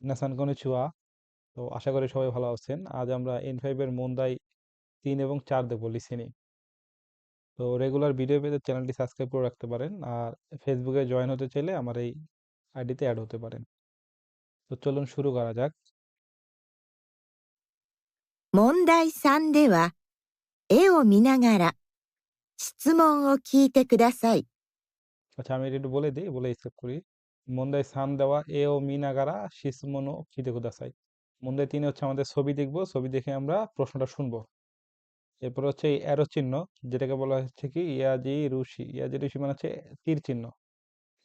নাসান কনিচিওয়া তো আশা করি সবাই ভালো আছেন আজ আমরা এন ফাইভের মন্দাই তিন এবং চার দেখবো লিসেনিং তো রেগুলার ভিডিও পেতে চ্যানেলটি সাবস্ক্রাইব করে রাখতে পারেন আর ফেসবুকে জয়েন হতে চাইলে আমার এই আইডিতে অ্যাড হতে পারেন তো চলুন শুরু করা যাক 問題3では、絵を見ながら質問を聞いてください。 আচ্ছা আমি এটা একটু বলে দিই বলে স্কিপ করি মন্দাই সান দেওয়া, এ ও মিনাগারা শিসমনো খিদে কুদাসাই মন্দাই তিনে হচ্ছে আমাদের ছবি দেখব, ছবি দেখে আমরা প্রশ্নটা শুনব। এরপর হচ্ছে এই অ্যারো চিহ্ন, যেটাকে বলা হচ্ছে কি, ইয়াজি রুশি। ইয়াজি রুশি মানে হচ্ছে তীর চিহ্ন।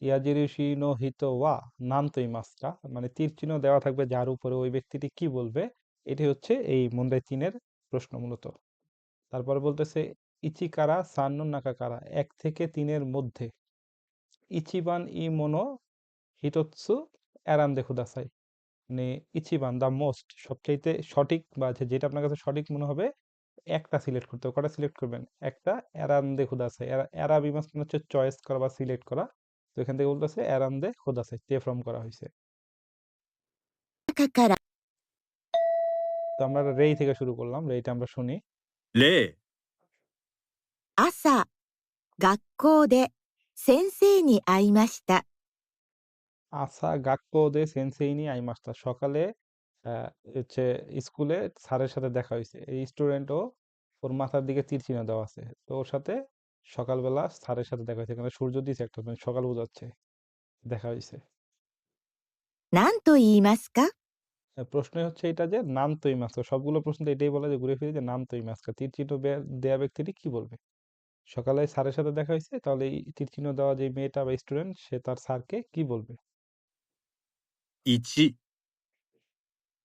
ইয়াজি রুশি নো হিতো ওয়া নান্তই মাস্কা মানে তীর চিহ্ন দেওয়া থাকবে যার উপরে ওই ব্যক্তিটি কি বলবে, এটি হচ্ছে এই মন্দাই তিনের প্রশ্ন মূলত। তারপরে বলতেছে ইচিকারা সান্ন নাকাকারা এক থেকে তিনের মধ্যে। ইচিবান ই মনো হিটোৎসু অ্যারান্দে খুদাসাই মানে ইচিবান দ্য মোস্ট সবচাইতে সঠিক বা যে- যেটা আপনার কাছে সঠিক মনে হবে একটা সিলেক্ট করতে হবে কটা সিলেক্ট করবেন একটা অ্যারান্দে খুদাসাই অ্যারা বিমাস মানে হচ্ছে চয়েস করা বা সিলেক্ট করা তো এখান থেকে বলতেছে অ্যারান্দে খুদাসাই তে ফ্রম করা হয়েছে 中から তো আমরা রেই থেকে শুরু করলাম রেইটা আমরা শুনি 例、朝、学校で先生に会いました。 আসা গাক্কো দে সেন্সেইনি আইমাস্তা সকালে আহ, হচ্ছে স্কুলে স্যারের সাথে দেখা হয়েছে এই স্টুডেন্টও ওর মাথার দিকে তীর চিহ্ন দেওয়া আছে তো ওর সাথে সকালবেলা স্যারের সাথে দেখা হয়েছে এখানে সূর্য দিছে একটা মানে সকাল বোঝাচ্ছে দেখা হয়েছে 何と言いますか আহ, প্রশ্নই হচ্ছে এটা যে নাম তৈ মাস্কা সবগুলো প্রশ্ন তো এটাই বলে যে ঘুরে ফিরে যে নাম তৈ মাস্কা তীর চিহ্ন বে- দেয়া ব্যক্তিটি কি বলবে সকালে স্যারের সাথে দেখা হয়েছে তাহলে এই তীর চিহ্ন দেওয়া যে মেয়েটা বা স্টুডেন্ট সে তার স্যারকে কি বলবে 1、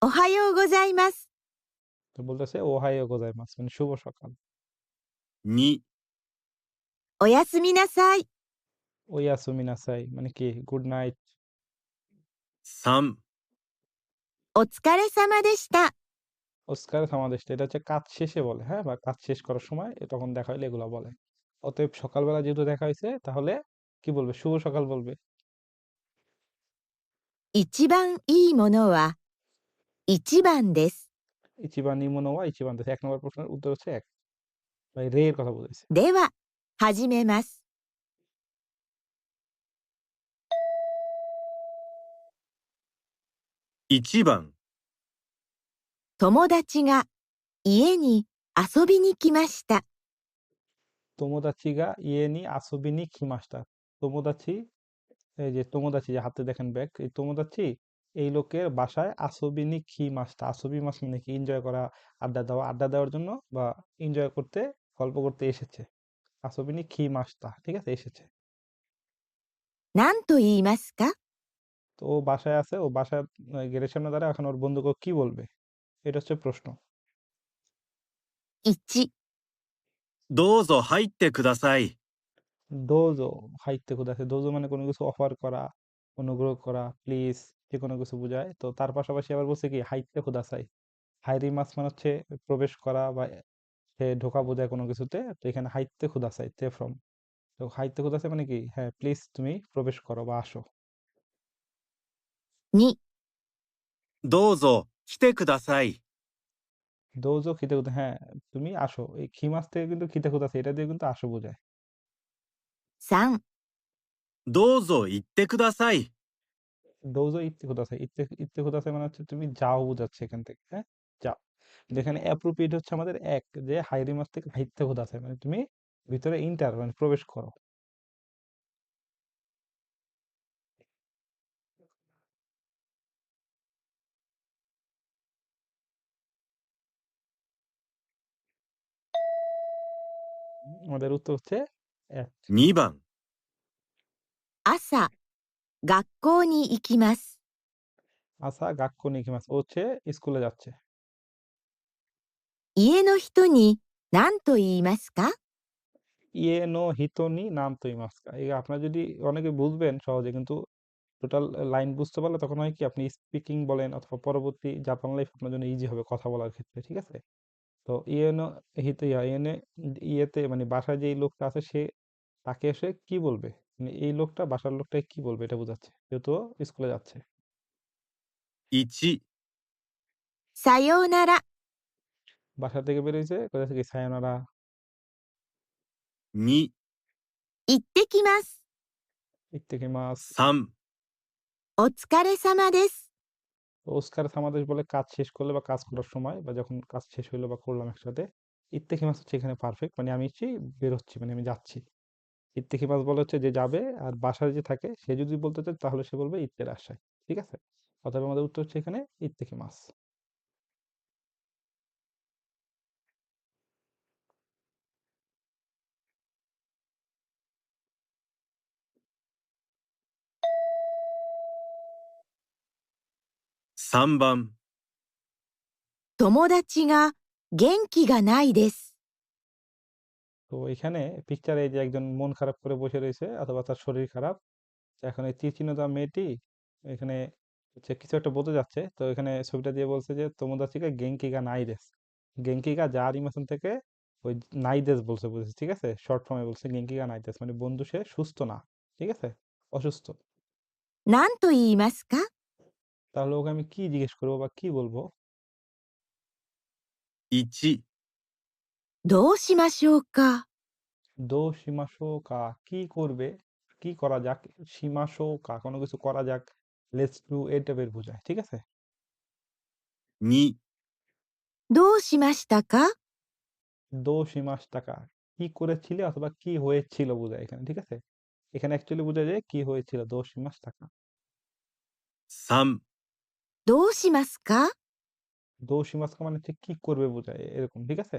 おはようございます。 তো বলতেছে ওহাইও গোজাইমাস মানে শুভ সকাল 2、おやすみなさい。 ওয়াসুমি নাসাই মানে কি গুড নাইট 3、お疲れ様でした。 ওস্কার সমাদেশ এটা হচ্ছে কাজ শেষে বলে হ্যাঁ বা কাজ শেষ করার সময় এ তখন দেখা হইলে এগুলো বলে অতএব সকালবেলা যেহেতু দেখা হয়েছে তাহলে কি বলবে শুভ সকাল বলবে 一番いいものは一番です。 ইচিবান ইমোনোয়া ইচিবান দেশ এক নম্বর প্রশ্নের উত্তর হচ্ছে এক ভাই রে এর কথা বলেছে では、始めます。 1番、友達が家に遊びに来ました。 তোমোদাচি গা ইয়ে নি আসবিনি খিমাস্তা তোমোদাচি এই যে তোমোদাচি যে হাতে দেখেন ব্যাগ এই তোমোদাচি এই লোকের বাসায় আসবিনি খি মাছটা আসবি মাছ মানে কি এনজয় করা আড্ডা দেওয়া আড্ডা দেওয়ার জন্য বা এনজয় করতে গল্প করতে এসেছে আসবিনি খি মাছটা ঠিক আছে এসেছে 何と言いますか তো ও বাসায় আছে ও বাসায় গেটের সামনে দাঁড়ায় এখন ওর বন্ধুকে কি বলবে এটা হচ্ছে প্রশ্ন 1、どうぞ入ってください。 দোজো হাইতে কোথাছে দোজো মানে কোনো কিছু অফার করা অনুগ্রহ করা প্লিজ যে কোনো কিছু বোঝায় তো তার পাশাপাশি আবার বলছে কি হাইতে খোদাসাই হাইরি মাস মানে হচ্ছে প্রবেশ করা বা সে ঢোকা বোঝায় কোনো কিছুতে তো এখানে হাইতে খোদাসাই তে ফ্রম তো হাইতে খোদাসাই মানে কি হ্যাঁ প্লিজ তুমি প্রবেশ করো বা আসো 2、どうぞ来てください。 দোজো খিতে খুদা হ্যাঁ তুমি আসো এই খি মাস থেকে কিন্তু খিতে খোদাসাই এটা দিয়ে কিন্তু আসো বোঝায় 3、どうぞ行ってください。 দোজো ইত্তে খোদাসাই ইত্তে ইত্তে খোদাসাই মানে হচ্ছে তুমি যাও বোঝাচ্ছে এখান থেকে হ্যাঁ যাও যেখানে অ্যাপ্রোপ্রিয়েট হচ্ছে আমাদের এক যে হাইরি মাস থেকে হাইতে খোদাসাই মানে তুমি ভিতরে ইন্টার মানে প্রবেশ করো আমাদের উত্তর হচ্ছে এক 2番、朝、学校に行きます。 আসা গাক্কো নিখিমাস ও হচ্ছে স্কুলে যাচ্ছে 家の人に何と言いますか ইয়ে নো হিতোনি নাম তো ইমাস্কা এই আপনার যদি অনেকে বুঝবেন সহজে কিন্তু টোটাল লাইন বুঝতে পারলে তখন হয় কি আপনি স্পিকিং বলেন অথবা পরবর্তী জাপান লাইফ আপনার জন্য ইজি হবে কথা বলার ক্ষেত্রে ঠিক আছে তো ইয়ে নো হিতো ইয়া ইয়েনে ইয়েতে মানে বাসায় যে লোকটা আছে সে তাকে এসে কি বলবে মানে এই লোকটা বাসার লোকটাকে কি বলবে এটা বোঝাচ্ছে যেহেতু ও স্কুলে যাচ্ছে 1、さようなら。 বাসা থেকে বেরোইছে কোথা থেকে সায়োনারা 2、行ってきます。 ইক থেকে মাস 3、お疲れ様です。 ওস্কার সামাদেশ বলে কাজ শেষ করলে বা কাজ করার সময় বা যখন কাজ শেষ হইলো বা করলাম একসাথে ইত্তেকি মাস হচ্ছে এখানে পারফেক্ট মানে আমি হচ্ছে বেরোচ্ছি মানে আমি যাচ্ছি ইত্তেকি মাস বলে হচ্ছে যে যাবে আর বাসায় যে থাকে সে যদি বলতে চায় তাহলে সে বলবে ইত্তের আশায় ঠিক আছে অতএব আমাদের উত্তর হচ্ছে এখানে ইত্তেকি মাস 3番、友達が元気がないです。 তো এখানে পিকচারে যে একজন মন খারাপ করে বসে রয়েছে অথবা তার শরীর খারাপ এখন এই তীরচিহ্নতা মেয়েটি এখানে হচ্ছে কিছু একটা বলতে যাচ্ছে। তো এখানে ছবিটা দিয়ে বলছে যে তোমাদের থেকে গেঙ্কিগা নাইরেস গেঙ্কিগা যার ইমোশন থেকে ওই নাইদেস বলছে বুঝেছি ঠিক আছে? শর্ট ফর্মে বলছে গেঙ্কিগা নাইদেস মানে বন্ধু সে সুস্থ না ঠিক আছে? অসুস্থ। নান তো ইমাসকা তাহলে ওকে আমি কি জিজ্ঞেস করব বা কি বলব? ইচি। どうしましょうか দো সীমাশো কা কি করবে কি করা যাক সীমাশো কা কোনো কিছু করা যাক লেটস ডু এই টাইপের বোঝায় ঠিক আছে 2、どうしましたか দো সীমাস টাকা কি করেছিলে অথবা কি হয়েছিল বোঝায় এখানে ঠিক আছে এখানে অ্যাকচুয়ালি বোঝা যায় কি হয়েছিল দো সীমাস টাকা 3、どうしますか দো সীমাস মানে হচ্ছে কি করবে বোঝায় এরকম ঠিক আছে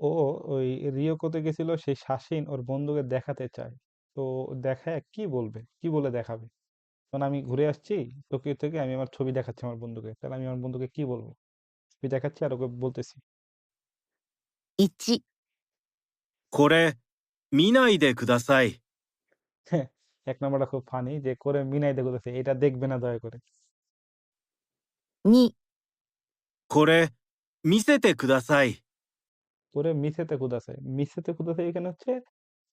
ও ওই রিওকোতে গেছিল সেই শাসিন ওর বন্ধুকে দেখাতে চায় তো দেখায় কি বলবে কি বলে দেখাবে কারণ আমি ঘুরে আসছি টোকিও থেকে আমি আমার ছবি দেখাচ্ছি আমার বন্ধুকে তাহলে আমি আমার বন্ধুকে কি বলবো ছবি দেখাচ্ছি আর ওকে বলতেছি 1、これ、見ないでください。 হ্যাঁ এক নম্বরটা খুব ফানি যে করে মিনাই দেখতেছে এটা দেখবে না দয়া করে 2、これ、見せてください。 করে মিসেতে কুদাছে মিসেতে কুদাছে এখানে হচ্ছে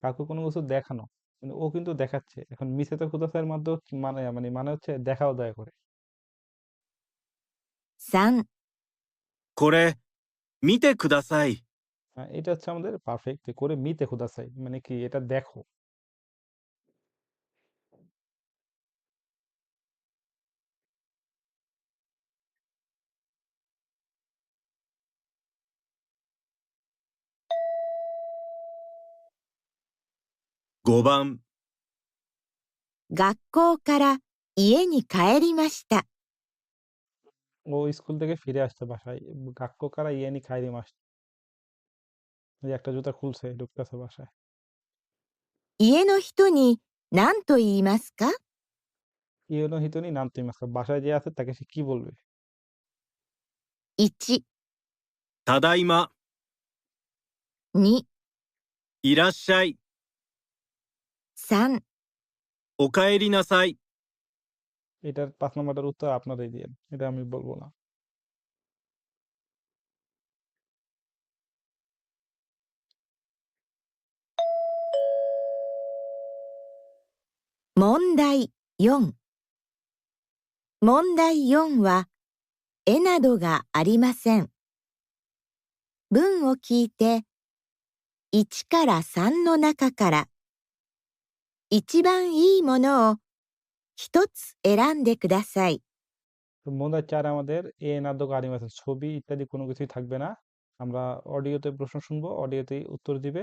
কাউকে কোনো কিছু দেখানো মানে ও কিন্তু দেখাচ্ছে এখন মিসেতে কুদাসের মাধ্যমে হচ্ছে মানে মানে মানে হচ্ছে দেখাও দয়া করে 3、これ、見てください。 হ্যাঁ, এটা হচ্ছে আমাদের পারফেক্ট করে মিতে কুদাসাই মানে কি এটা দেখো 5番、学校から家に帰りました。 ও স্কুল থেকে ফিরে আসছে বাসায় গাক্কো কারা ইয়েনি খাইরি মাস ওই একটা জুতা খুলছে ঢুকতেছে বাসায় 家の人に何と言いますか ইয়েনো হিতনি নাম তুই মাস্কা বাসায় যে আছে তাকে সে কি বলবে 1、ただいま、 2、いらっしゃい、 3、おかえりなさい。 এটার পাঁচ নম্বরটার উত্তর আপনারাই দিয়েন এটা আমি বলবো না 問題4問題4は絵などがありません。文を聞いて1から3の中から 一番いいものを一つ選んでください。 তো মোন্দা চার আমাদের এ নাদ্য আরিম আছে ছবি ইত্যাদি কোনো কিছুই থাকবে না আমরা অডিওতে প্রশ্ন শুনবো অডিওতেই উত্তর দিবে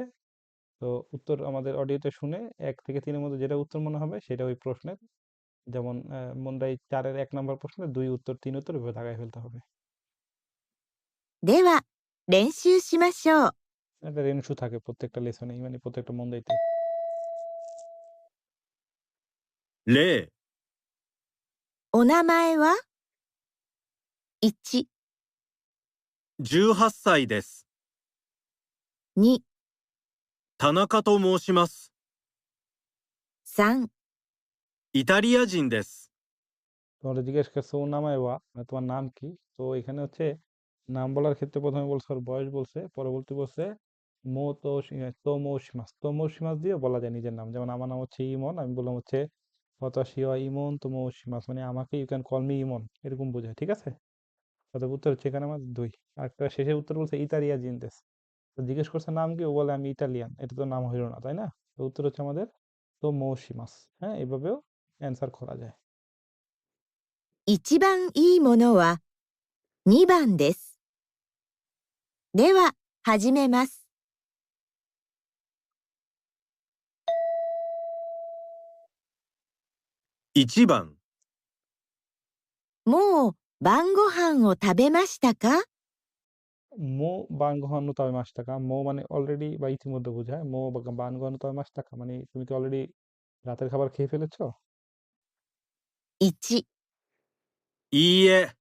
তো উত্তর আমাদের অডিওতে শুনে এক থেকে তিনের মধ্যে যেটা উত্তর মনে হবে সেটা ওই প্রশ্নের যেমন আহ, মোন্দাই চারের এক নম্বর প্রশ্নে দুই উত্তর তিন উত্তর এভাবে দাগায় ফেলতে হবে では練習しましょう。 একটা রেনসু থাকে প্রত্যেকটা লেসনেই মানে প্রত্যেকটা মন্দাইতে 例、 お名前は ?1、 18歳です。 2、田中と申します。 3、イタリア人です。 তোমরা জিজ্ঞেস করছো ওর নামায় ওয়া মানে তোমার নাম কি তো এখানে হচ্ছে নাম বলার ক্ষেত্রে প্রথমে বলছে ওর বয়স বলছে পরবর্তী বলছে মো তো তো মৌসিমাস তো মৌসিমাস দিয়ে বলা যায় নিজের নাম যেমন আমার নাম হচ্ছে ইমন আমি বললাম হচ্ছে হতাশিয়া ইমন তো মৌসিমাস মানে আমাকে you can call me Emon এরকম বোঝায় ঠিক আছে অতএব উত্তর হচ্ছে এখানে আমার দুই আর একটা শেষে উত্তর বলছে ইতালিয়া জিনদেস তো জিজ্ঞেস করছে নাম কি ও বলে আমি ইটালিয়ান এটা তো নাম হইল না তাই না তো উত্তর হচ্ছে আমাদের তো মৌসিমাস হ্যাঁ এভাবেও অ্যান্সার করা যায় 一番いいものは2番です。では、始めます。 1番、 もう晩ご飯を食べましたか মো বানগহান্ন তবে মাস টাকা মো মানে অলরেডি বা ইতিমধ্যে বোঝায় মো বানগহান্ন তবে মাস টাকা মানে তুমি কি অলরেডি রাতের খাবার খেয়ে ফেলেছো 1、いいえ、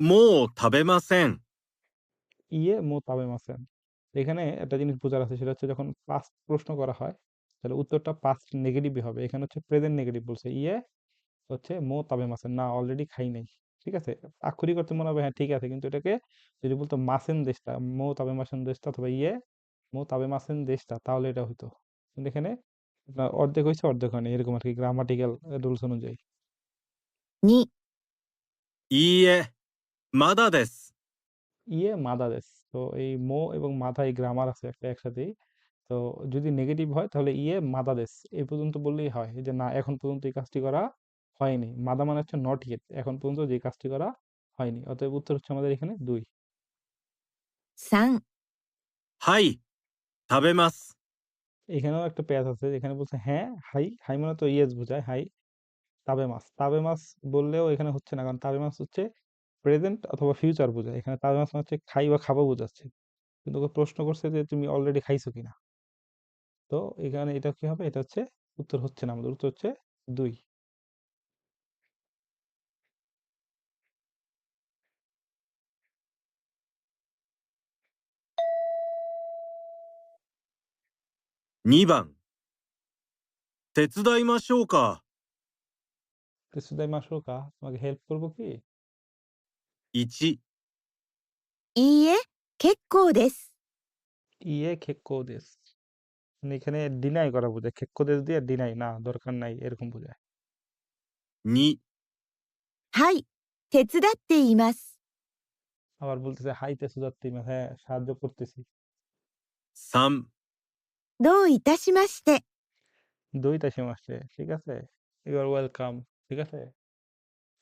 もう食べません。 ইয়ে মো তাবে মাসেন এখানে একটা জিনিস বোঝার আছে সেটা হচ্ছে যখন পাস্ট প্রশ্ন করা হয় তাহলে উত্তরটা পাস্ট নেগেটিভই হবে এখানে হচ্ছে প্রেজেন্ট নেগেটিভ বলছে ইয়ে হচ্ছে মো তাবে মাসেন না অলরেডি খাই নাই ঠিক আছে আক্ষরিক করতে মনে হবে হ্যাঁ ঠিক আছে কিন্তু এটাকে যদি বলতো মাসেন দেশটা মো তাবে মাসেন দেশটা অথবা ইয়ে মো তাবে মাসেন দেশটা তাহলে এটা হইতো কিন্তু এখানে আপনার অর্ধেক হয়েছে অর্ধেক হয়নি এরকম আর কি গ্রামাটিক্যাল রুলস অনুযায়ী 2、いいえ、まだです。 ইয়ে মাদা দেশ তো এই মো এবং মাথা এই গ্রামার আছে একটা একসাথেই তো যদি নেগেটিভ হয় তাহলে ইয়ে মাদা দেশ এই পর্যন্ত বললেই হয় এই যে না এখন পর্যন্ত এই কাজটি করা হয়নি মাদা মানে হচ্ছে নট ইয়েট এখন পর্যন্ত যে কাজটি করা হয়নি অতএব উত্তর হচ্ছে আমাদের এখানে দুই 3、はい、食べます。 এখানেও একটা পেঁয়াজ আছে এখানে বলছে হ্যাঁ হাই হাই মানে তো ইয়েস বোঝায় হাই তাবে মাছ তাবে মাছ বললেও এখানে হচ্ছে না কারণ তাবে মাছ হচ্ছে প্রেজেন্ট অথবা ফিউচার বোঝায় এখানে তাবে মাছ মানে হচ্ছে খাই বা খাবো বোঝাচ্ছে কিন্তু ওকে প্রশ্ন করছে যে তুমি অলরেডি খাইছো কিনা তো এখানে এটা কি হবে এটা হচ্ছে উত্তর হচ্ছে না আমাদের উত্তর হচ্ছে দুই 2番、手伝いましょうか。 সুদাই মাসুকা তোমাকে হেল্প করবো কি 1、いいえ、結構です。 ইয়ে খেক্কো দেশ মানে এখানে ডিনাই করা বোঝায় খেক্কো দেশ দিয়ে ডিনাই না দরকার নাই এরকম বোঝায় 2、はい、手伝っています。 আবার বলতেছে হাইতে সুজাত্তি হ্যাঁ সাহায্য করতেছি 3、 どういたしまして。 দুইটা সীমা আসছে ঠিক আছে ইউ আর ওয়েলকাম ঠিক আছে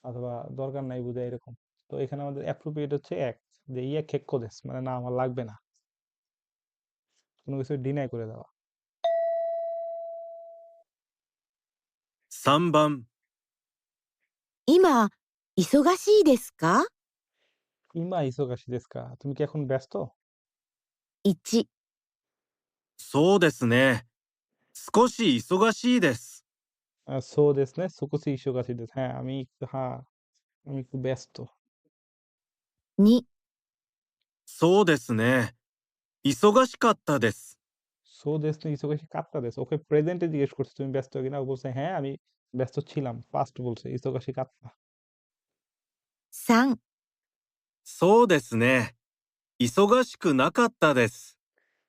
অথবা দরকার নাই বোঝায় এরকম তো এখানে আমাদের অ্যাপ্রোপ্রিয়েট হচ্ছে এক যে ইয়ে খেক্কো দেশ মানে না আমার লাগবে না কোনো কিছু ডিনাই করে দেওয়া 3番、今、忙しいですか ইমা ইসোগাশি দেশকা তুমি কি এখন ব্যস্ত 1、 そうですね。少し忙しいです。 সো দেশ নে সুকুসি ইসোগাশি দেশ হ্যাঁ আমি একটু হ্যাঁ আমি একটু ব্যস্ত 2、そうですね。忙しかったです。 সো দেশ নে ইসোগাশি কাত্তা দেশ ওকে প্রেজেন্টে জিজ্ঞেস করছে তুমি ব্যস্ত কিনা ও বলছে হ্যাঁ আমি ব্যস্ত ছিলাম পাস্ট বলছে ইসোগাশি কাত্তা 3、そうですね。忙しくなかったです。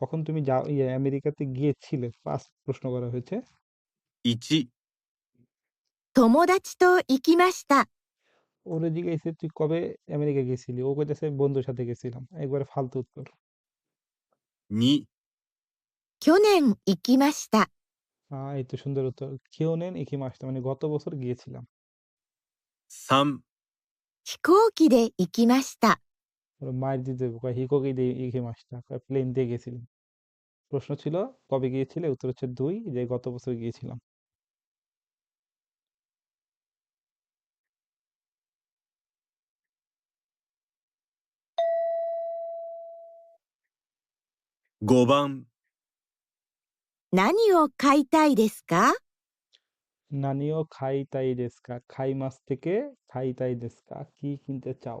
কখন তুমি যা ইয়ে আমেরিকাতে গিয়েছিলে ফার্স্ট প্রশ্ন করা হয়েছে 1、友達と行きました。 ওরে জিজ্ঞাসা তুই কবে আমেরিকা গেছিলি ও কইতেছে বন্ধুর সাথে গেছিলাম একবারে ফালতু উত্তর 2、去年行きました。 আহ এই তো সুন্দর উত্তর কেউ নেন একই মাস মানে গত বছর গিয়েছিলাম 3、 飛行機で行きました。 ওরা মায়ের দিতে কয় হিকোকি দিয়ে ইখে মাসটা কয় প্লেন দিয়ে গেছিলাম প্রশ্ন ছিল কবে গিয়েছিলে উত্তর হচ্ছে দুই যে গত বছর গিয়েছিলাম 5番、何を買いたいですか নানিও খাই তাই দেস্কা খাই মাছ থেকে খাই তাই দেস্কা কি কিনতে চাও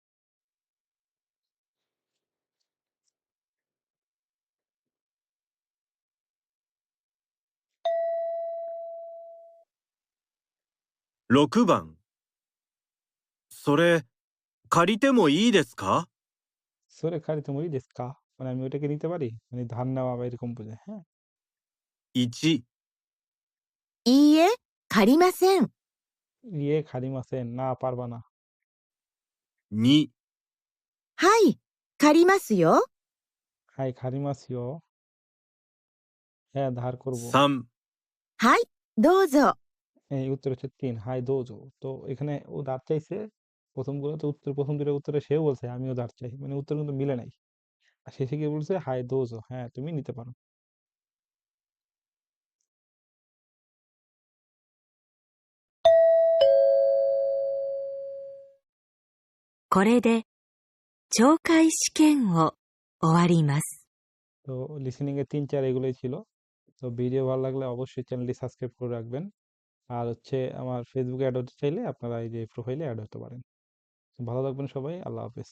6番。それ、借りてもいいですか সোরে খারি তুমি দেস কা মানে আমি ওটাকে নিতে পারি মানে ধার নেওয়া বা এরকম বুঝে হ্যাঁ 1、いいえ、借りません。 ইয়ে খারি মাসে না পারবা না 2、はい、借りますよ。 হাই খারি মাসিও হ্যাঁ ধার করবো 3、はい、どうぞ。 এই উত্তর হচ্ছে তিন হাই দোজো তো এখানে ও ধার চাইছে প্রথম গুলোতে উত্তর প্রথম দুটো উত্তরে সেও বলছে আমিও ধার চাই মানে উত্তর কিন্তু মিলে নাই আর শেষে গিয়ে বলছে হাই দোজো হ্যাঁ তুমি নিতে পারো これで懲戒試験を終わります。 তো লিসেনিং এর তিন চার এগুলোই ছিল তো ভিডিও ভালো লাগলে অবশ্যই চ্যানেলটি সাবস্ক্রাইব করে রাখবেন আর হচ্ছে আমার ফেসবুকে অ্যাড হতে চাইলে আপনারা এই যে প্রোফাইলে অ্যাড হতে পারেন। ভালো থাকবেন সবাই, আল্লাহ হাফেজ।